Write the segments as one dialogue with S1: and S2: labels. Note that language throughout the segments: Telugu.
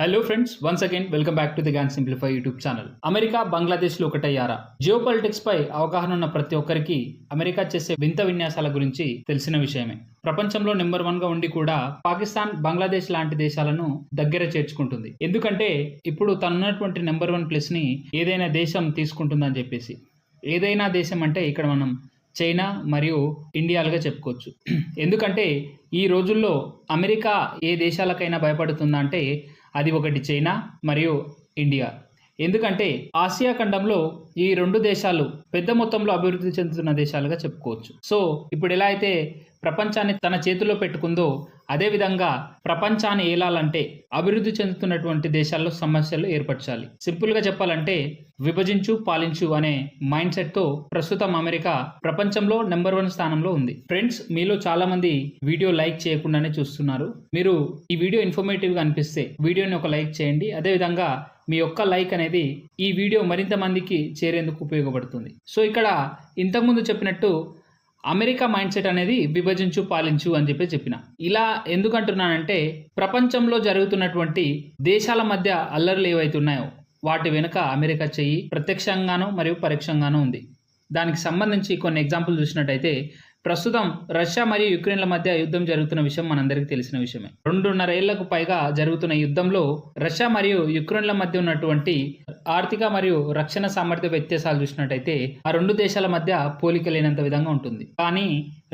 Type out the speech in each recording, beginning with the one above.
S1: Hello friends once again welcome back to the Gyan simplify YouTube channel America బంగ్లాదేశ్లు ఒకటయ్యారా? జియో పాలిటిక్స్ పై అవగాహన ఉన్న ప్రతి ఒక్కరికి అమెరికా చేసే వింత విన్యాసాల గురించి తెలిసిన విషయమే. ప్రపంచంలో నెంబర్ వన్గా ఉండి కూడా పాకిస్తాన్ బంగ్లాదేశ్ లాంటి దేశాలను దగ్గర చేర్చుకుంటుంది. ఎందుకంటే ఇప్పుడు తనున్నటువంటి నెంబర్ వన్ ప్లేస్ని ఏదైనా దేశం తీసుకుంటుందని చెప్పేసి. ఏదైనా దేశం అంటే ఇక్కడ మనం చైనా మరియు ఇండియాలుగా చెప్పుకోవచ్చు. ఎందుకంటే ఈ రోజుల్లో అమెరికా ఏ దేశాలకైనా భయపడుతుందా అంటే అది ఒకటి చైనా మరియు ఇండియా. ఎందుకంటే ఆసియా ఖండంలో ఈ రెండు దేశాలు పెద్ద మొత్తంలో అభివృద్ధి చెందుతున్న దేశాలుగా చెప్పుకోవచ్చు. సో ఇప్పుడు ఎలా అయితే ప్రపంచాన్ని తన చేతిలో పెట్టుకుందో అదేవిధంగా ప్రపంచాన్ని ఏలాలంటే అభివృద్ధి చెందుతున్నటువంటి దేశాల్లో సమస్యలు ఏర్పరచాలి. సింపుల్గా చెప్పాలంటే విభజించు పాలించు అనే మైండ్ సెట్తో ప్రస్తుతం అమెరికా ప్రపంచంలో నెంబర్ వన్ స్థానంలో ఉంది. ఫ్రెండ్స్ మీలో చాలామంది వీడియో లైక్ చేయకుండానే చూస్తున్నారు. మీరు ఈ వీడియో ఇన్ఫర్మేటివ్గా అనిపిస్తే వీడియోని ఒక లైక్ చేయండి. అదేవిధంగా మీ యొక్క లైక్ అనేది ఈ వీడియో మరింత మందికి చేరేందుకు ఉపయోగపడుతుంది. సో ఇక్కడ ఇంతకుముందు చెప్పినట్టు అమెరికా మైండ్ సెట్ అనేది విభజించు పాలించు అని చెప్పి చెప్పిన. ఇలా ఎందుకంటున్నానంటే ప్రపంచంలో జరుగుతున్నటువంటి దేశాల మధ్య అల్లర్లు ఏవైతున్నాయో వాటి వెనుక అమెరికా చెయ్యి ప్రత్యక్షంగానూ మరియు పరోక్షంగానూ ఉంది. దానికి సంబంధించి కొన్ని ఎగ్జాంపుల్ చూసినట్టయితే ప్రస్తుతం రష్యా మరియు యుక్రెయిన్ల మధ్య యుద్ధం జరుగుతున్న విషయం మనందరికీ తెలిసిన విషయమే. రెండున్నర ఏళ్ళకు పైగా జరుగుతున్న యుద్ధంలో రష్యా మరియు యుక్రెయిన్ల మధ్య ఉన్నటువంటి ఆర్థిక మరియు రక్షణ సామర్థ్య వ్యత్యాసాలు చూసినట్టయితే ఆ రెండు దేశాల మధ్య పోలిక లేనంత విధంగా ఉంటుంది. కానీ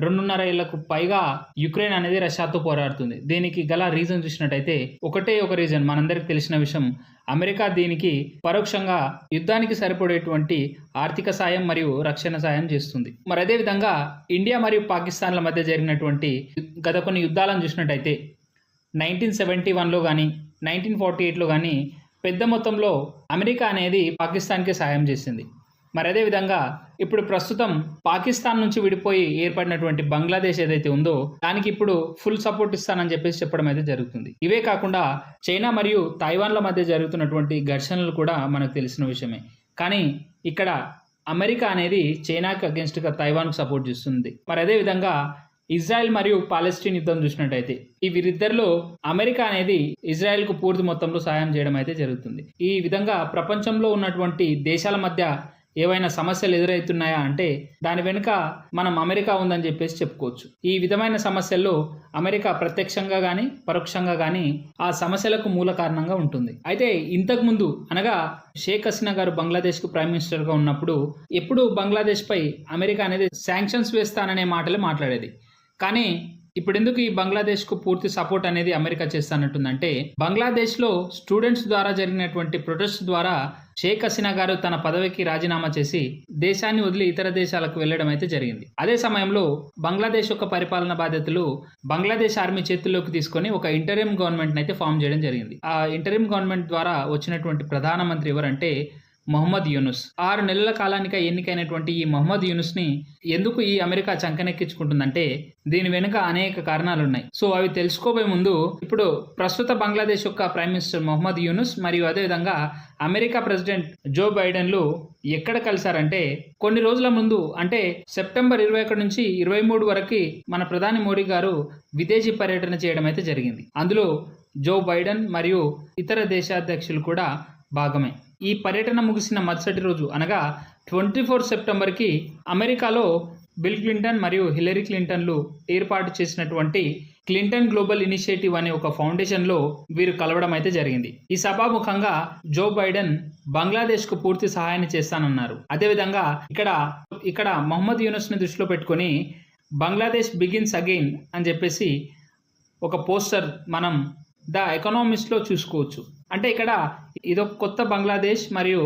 S1: రెండున్నర ఏళ్ళకు పైగా యుక్రెయిన్ అనేది రష్యాతో పోరాడుతుంది. దీనికి గల రీజన్ చూసినట్టయితే ఒకటే ఒక రీజన్. మనందరికి తెలిసిన విషయం అమెరికా దీనికి పరోక్షంగా యుద్ధానికి సరిపడేటువంటి ఆర్థిక సాయం మరియు రక్షణ సాయం చేస్తుంది. మరి అదే విధంగా ఇండియా మరియు పాకిస్తాన్ల మధ్య జరిగినటువంటి గత కొన్ని యుద్ధాలను చూసినట్టయితే నైన్టీన్ సెవెంటీ వన్లో కానీ నైన్టీన్ ఫార్టీ ఎయిట్లో కానీ పెద్ద మొత్తంలో అమెరికా అనేది పాకిస్తాన్కి సహాయం చేసింది. మరి అదే విధంగా ఇప్పుడు ప్రస్తుతం పాకిస్తాన్ నుంచి విడిపోయి ఏర్పడినటువంటి బంగ్లాదేశ్ ఏదైతే ఉందో దానికి ఇప్పుడు ఫుల్ సపోర్ట్ ఇస్తానని చెప్పేసి చెప్పడం అయితే జరుగుతుంది. ఇవే కాకుండా చైనా మరియు తైవాన్ల మధ్య జరుగుతున్నటువంటి ఘర్షణలు కూడా మనకు తెలిసిన విషయమే. కానీ ఇక్కడ అమెరికా అనేది చైనాకి అగెన్స్ట్గా తైవాన్కు సపోర్ట్ చేస్తుంది. మరి అదే విధంగా ఇజ్రాయెల్ మరియు పాలెస్టీన్ యుద్ధం చూసినట్టయితే ఈ వీరిద్దరిలో అమెరికా అనేది ఇజ్రాయెల్కు పూర్తి మొత్తంలో సాయం చేయడం అయితే జరుగుతుంది. ఈ విధంగా ప్రపంచంలో ఉన్నటువంటి దేశాల మధ్య ఏవైనా సమస్యలు ఎదురవుతున్నాయా అంటే దాని వెనుక మనం అమెరికా ఉందని చెప్పేసి చెప్పుకోవచ్చు. ఈ విధమైన సమస్యల్లో అమెరికా ప్రత్యక్షంగా కానీ పరోక్షంగా కానీ ఆ సమస్యలకు మూల కారణంగా ఉంటుంది. అయితే ఇంతకుముందు అనగా షేక్ హసీనా గారు బంగ్లాదేశ్కు ప్రైమ్ మినిస్టర్గా ఉన్నప్పుడు ఎప్పుడు బంగ్లాదేశ్పై అమెరికా అనేది శాంక్షన్స్ వేస్తాననే మాటలే మాట్లాడేది. కానీ ఇప్పుడు ఎందుకు ఈ బంగ్లాదేశ్కు పూర్తి సపోర్ట్ అనేది అమెరికా చేస్తానంటుందంటే బంగ్లాదేశ్లో స్టూడెంట్స్ ద్వారా జరిగినటువంటి ప్రొటెస్ట్ ద్వారా షేక్ హసీనా గారు తన పదవికి రాజీనామా చేసి దేశాన్ని వదిలి ఇతర దేశాలకు వెళ్ళడం అయితే జరిగింది. అదే సమయంలో బంగ్లాదేశ్ యొక్క పరిపాలన బాధ్యతలు బంగ్లాదేశ్ ఆర్మీ చేతుల్లోకి తీసుకొని ఒక ఇంటరియం గవర్నమెంట్ అయితే ఫామ్ చేయడం జరిగింది. ఆ ఇంటరియం గవర్నమెంట్ ద్వారా వచ్చినటువంటి ప్రధానమంత్రి ఎవరంటే మొహమ్మద్ యూనుస్. ఆరు నెలల కాలానికి ఎన్నికైనటువంటి ఈ మొహమ్మద్ యూనుస్ని ఎందుకు ఈ అమెరికా చంకనెక్కించుకుంటుందంటే దీని వెనుక అనేక కారణాలు ఉన్నాయి సో అవి తెలుసుకోబోయే ముందు ఇప్పుడు ప్రస్తుత బంగ్లాదేశ్ యొక్క ప్రైమ్ మినిస్టర్ మొహమ్మద్ యూనుస్ మరియు అదేవిధంగా అమెరికా ప్రెసిడెంట్ జో బైడెన్లు ఎక్కడ కలిశారంటే కొన్ని రోజుల ముందు అంటే సెప్టెంబర్ ఇరవై ఒకటి నుంచి ఇరవై మూడు వరకు మన ప్రధాని మోడీ గారు విదేశీ పర్యటన చేయడం అయితే జరిగింది. అందులో జో బైడెన్ మరియు ఇతర దేశాధ్యక్షులు కూడా భాగమే. ఈ పర్యటన ముగిసిన మరుసటి రోజు అనగా ట్వంటీ ఫోర్ సెప్టెంబర్కి అమెరికాలో బిల్ క్లింటన్ మరియు హిలరీ క్లింటన్లు ఏర్పాటు చేసినటువంటి క్లింటన్ గ్లోబల్ ఇనిషియేటివ్ అనే ఒక ఫౌండేషన్లో వీరు కలవడం అయితే జరిగింది. ఈ సభాముఖంగా జో బైడెన్ బంగ్లాదేశ్కు పూర్తి సహాయాన్ని చేస్తానన్నారు. అదేవిధంగా ఇక్కడ ఇక్కడ మొహమ్మద్ యూనస్ని దృష్టిలో పెట్టుకొని బంగ్లాదేశ్ బిగిన్స్ అగైన్ అని చెప్పేసి ఒక పోస్టర్ మనం ద ఎకనామిస్ట్లో చూసుకోవచ్చు. అంటే ఇక్కడ ఇదొక కొత్త బంగ్లాదేశ్ మరియు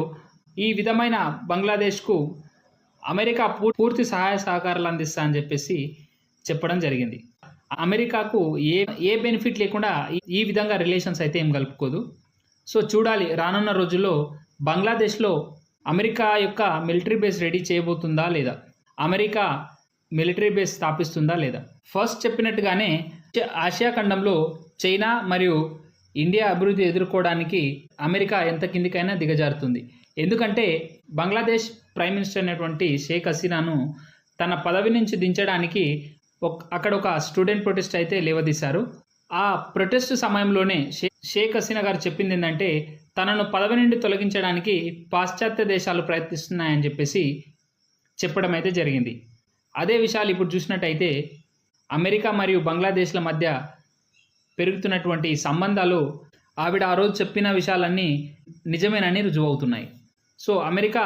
S1: ఈ విధమైన బంగ్లాదేశ్కు అమెరికా పూర్తి సహాయ సహకారాలు అందిస్తా అని చెప్పేసి చెప్పడం జరిగింది. అమెరికాకు ఏ ఏ బెనిఫిట్ లేకుండా ఈ విధంగా రిలేషన్స్ అయితే ఏం కలుపుకోదు. సో చూడాలి రానున్న రోజుల్లో బంగ్లాదేశ్లో అమెరికా యొక్క మిలిటరీ బేస్ రెడీ చేయబోతుందా లేదా? అమెరికా మిలిటరీ బేస్ స్థాపిస్తుందా లేదా? ఫస్ట్ చెప్పినట్టుగానే ఆసియా ఖండంలో చైనా మరియు ఇండియా అభివృద్ధి ఎదుర్కోవడానికి అమెరికా ఎంత కిందికైనా దిగజారుతుంది. ఎందుకంటే బంగ్లాదేశ్ ప్రైమ్ మినిస్టర్ అయినటువంటి షేక్ హసీనాను తన పదవి నుంచి దించడానికి ఒక అక్కడ ఒక స్టూడెంట్ ప్రొటెస్ట్ అయితే లేవదీశారు. ఆ ప్రొటెస్ట్ సమయంలోనే షే- షేక్ హసీనా గారు చెప్పింది ఏంటంటే తనను పదవి నుండి తొలగించడానికి పాశ్చాత్య దేశాలు ప్రయత్నిస్తున్నాయని చెప్పేసి చెప్పడం అయితే జరిగింది. అదే విషయాలు ఇప్పుడు చూసినట్టయితే అమెరికా మరియు బంగ్లాదేశ్ల మధ్య పెరుగుతున్నటువంటి సంబంధాలు ఆవిడ ఆ రోజు చెప్పిన విషయాలన్నీ నిజమేనని రుజువవుతున్నాయి. సో అమెరికా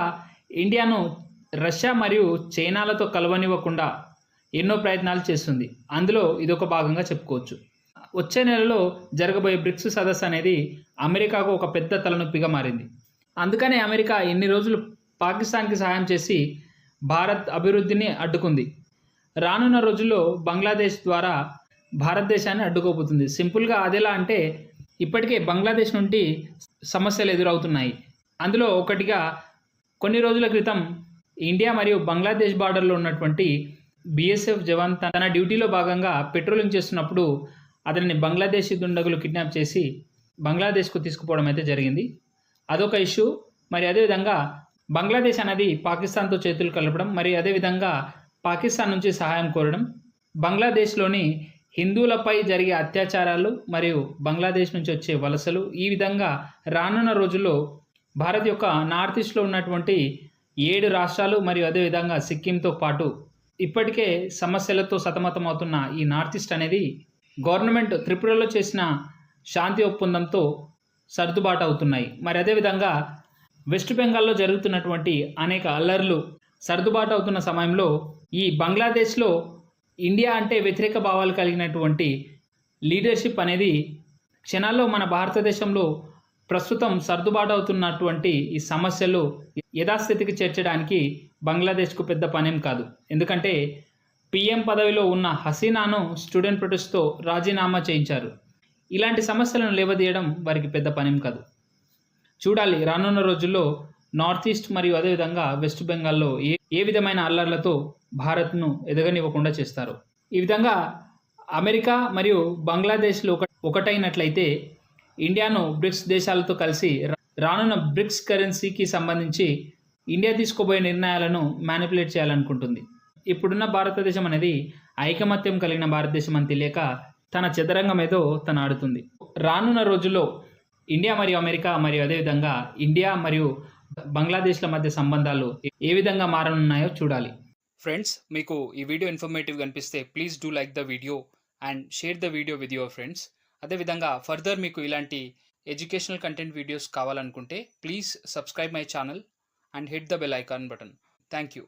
S1: ఇండియాను రష్యా మరియు చైనాలతో కలవనివ్వకుండా ఎన్నో ప్రయత్నాలు చేస్తుంది. అందులో ఇదొక భాగంగా చెప్పుకోవచ్చు. వచ్చే నెలలో జరగబోయే బ్రిక్స్ సదస్సు అనేది అమెరికాకు ఒక పెద్ద తలనొప్పిగా మారింది. అందుకనే అమెరికా ఎన్ని రోజులు పాకిస్తాన్కి సహాయం చేసి భారత్ అభివృద్ధిని అడ్డుకుంది. రానున్న రోజుల్లో బంగ్లాదేశ్ ద్వారా భారతదేశాన్ని అడ్డుకోబోతుంది. సింపుల్గా అదేలా అంటే ఇప్పటికే బంగ్లాదేశ్ నుండి సమస్యలు ఎదురవుతున్నాయి. అందులో ఒకటిగా కొన్ని రోజుల క్రితం ఇండియా మరియు బంగ్లాదేశ్ బార్డర్లో ఉన్నటువంటి బీఎస్ఎఫ్ జవాన్ తన డ్యూటీలో భాగంగా పెట్రోలింగ్ చేస్తున్నప్పుడు అతన్ని బంగ్లాదేశీ దుండగులు కిడ్నాప్ చేసి బంగ్లాదేశ్కు తీసుకుపోవడం అయితే జరిగింది. అదొక ఇష్యూ. మరి అదేవిధంగా బంగ్లాదేశ్ అనేది పాకిస్తాన్తో చేతులు కలపడం మరి అదేవిధంగా పాకిస్తాన్ నుంచి సహాయం కోరడం బంగ్లాదేశ్లోని హిందువులపై జరిగే అత్యాచారాలు మరియు బంగ్లాదేశ్ నుంచి వచ్చే వలసలు ఈ విధంగా రానున్న రోజుల్లో భారత్ యొక్క నార్త్ ఈస్ట్లో ఉన్నటువంటి ఏడు రాష్ట్రాలు మరియు అదేవిధంగా సిక్కింతో పాటు ఇప్పటికే సమస్యలతో సతమతమవుతున్న ఈ నార్త్ ఈస్ట్ అనేది గవర్నమెంట్ త్రిపురలో చేసిన శాంతి ఒప్పందంతో సర్దుబాటు అవుతున్నాయి. మరి అదేవిధంగా వెస్ట్ బెంగాల్లో జరుగుతున్నటువంటి అనేక అల్లర్లు సర్దుబాటు అవుతున్న సమయంలో ఈ బంగ్లాదేశ్లో ఇండియా అంటే వ్యతిరేక భావాలు కలిగినటువంటి లీడర్షిప్ అనేది క్షణాల్లో మన భారతదేశంలో ప్రస్తుతం సర్దుబాటు అవుతున్నటువంటి ఈ సమస్యలు యథాస్థితికి చేర్చడానికి బంగ్లాదేశ్కు పెద్ద పనేం కాదు. ఎందుకంటే పిఎం పదవిలో ఉన్న హసీనాను స్టూడెంట్ ప్రొటెస్ట్తో రాజీనామా చేయించారు. ఇలాంటి సమస్యలను లేవదీయడం వారికి పెద్ద పనేం కాదు. చూడాలి రానున్న రోజుల్లో నార్త్ ఈస్ట్ మరియు అదేవిధంగా వెస్ట్ బెంగాల్లో ఏ ఏ విధమైన అల్లర్లతో భారత్ను ఎదగనివ్వకుండా చేస్తారు. ఈ విధంగా అమెరికా మరియు బంగ్లాదేశ్లు ఒక ఒకటైనట్లయితే ఇండియాను బ్రిక్స్ దేశాలతో కలిసి రానున్న బ్రిక్స్ కరెన్సీకి సంబంధించి ఇండియా తీసుకోబోయే నిర్ణయాలను మ్యానిపులేట్ చేయాలనుకుంటుంది. ఇప్పుడున్న భారతదేశం అనేది ఐకమత్యం కలిగిన భారతదేశం అని తెలియక తన చదరంగం ఏదో తను ఆడుతుంది. రానున్న రోజుల్లో ఇండియా మరియు అమెరికా మరియు అదేవిధంగా ఇండియా మరియు బంగ్లాదేశ్ల మధ్య సంబంధాలు ఏ విధంగా మారనున్నాయో చూడాలి.
S2: ఫ్రెండ్స్ మీకు ఈ వీడియో ఇన్ఫర్మేటివ్ కనిపిస్తే please do like the video and share the video with your friends అదేవిధంగా ఫర్దర్ మీకు ఇలాంటి ఎడ్యుకేషనల్ కంటెంట్ వీడియోస్ కావాలనుకుంటే please subscribe my channel and hit the bell icon button thank you